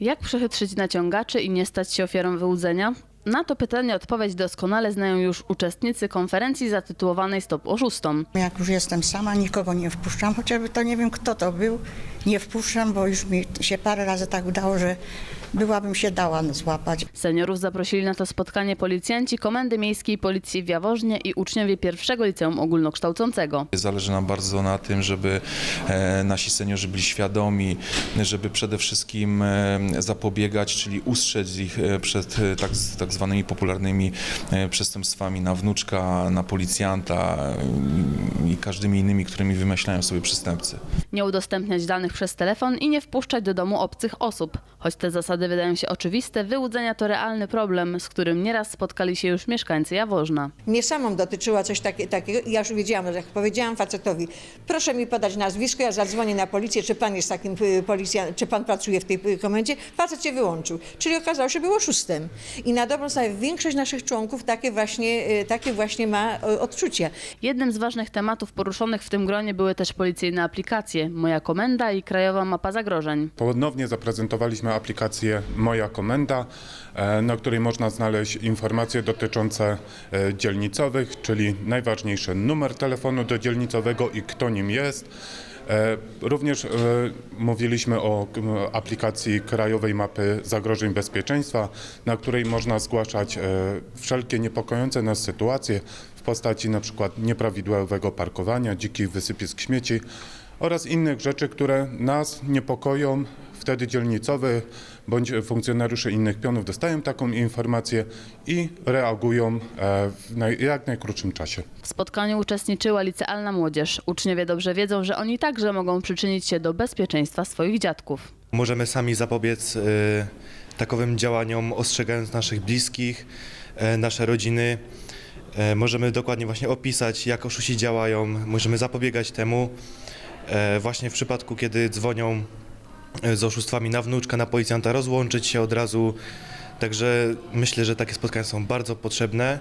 Jak przechytrzyć naciągaczy i nie stać się ofiarą wyłudzenia? Na to pytanie odpowiedź doskonale znają już uczestnicy konferencji zatytułowanej Stop oszustom. Jak już jestem sama, nikogo nie wpuszczam, chociażby to nie wiem kto to był. Nie wpuszczam, bo już mi się parę razy tak udało, że byłabym się dała złapać. Seniorów zaprosili na to spotkanie policjanci Komendy Miejskiej Policji w Jaworznie i uczniowie pierwszego liceum ogólnokształcącego. Zależy nam bardzo na tym, żeby e, nasi seniorzy byli świadomi, żeby przede wszystkim e, zapobiegać, czyli ustrzec ich e, przed e, tak, tak zwanymi popularnymi e, przestępstwami na wnuczka, na policjanta e, i każdymi innymi, którymi wymyślają sobie przestępcy. Nie udostępniać danych przez telefon i nie wpuszczać do domu obcych osób. Choć te zasady wydają się oczywiste, wyłudzenia to realny problem, z którym nieraz spotkali się już mieszkańcy Jaworzna. Mnie samą dotyczyła coś takie, takiego i ja już wiedziałam, że jak powiedziałam facetowi, proszę mi podać nazwisko, ja zadzwonię na policję, czy pan jest takim policjantem, czy pan pracuje w tej y, komendzie, facet się wyłączył. Czyli okazało się, że był oszustem. I na dobrą sprawę większość naszych członków takie właśnie, y, takie właśnie ma y, odczucia. Jednym z ważnych tematów poruszonych w tym gronie były też policyjne aplikacje Moja Komenda i Krajowa Mapa Zagrożeń. Ponownie zaprezentowaliśmy aplikację Moja Komenda, e, na której można znaleźć informacje dotyczące e, dzielnicowych, czyli najważniejszy numer telefonu do dzielnicowego i kto nim jest. E, Również e, mówiliśmy o aplikacji Krajowej Mapy Zagrożeń Bezpieczeństwa, na której można zgłaszać e, wszelkie niepokojące nas sytuacje w postaci przykład nieprawidłowego parkowania, dzikich wysypisk śmieci oraz innych rzeczy, które nas niepokoją. Wtedy dzielnicowy bądź funkcjonariusze innych pionów dostają taką informację i reagują e, w naj, jak najkrótszym czasie. W spotkaniu uczestniczyła licealna młodzież. Uczniowie dobrze wiedzą, że oni także mogą przyczynić się do bezpieczeństwa swoich dziadków. Możemy sami zapobiec e, takowym działaniom, ostrzegając naszych bliskich, e, nasze rodziny. E, Możemy dokładnie właśnie opisać, jak oszuści działają, możemy zapobiegać temu. E, Właśnie w przypadku, kiedy dzwonią e, z oszustwami na wnuczka, na policjanta, rozłączyć się od razu. Także myślę, że takie spotkania są bardzo potrzebne.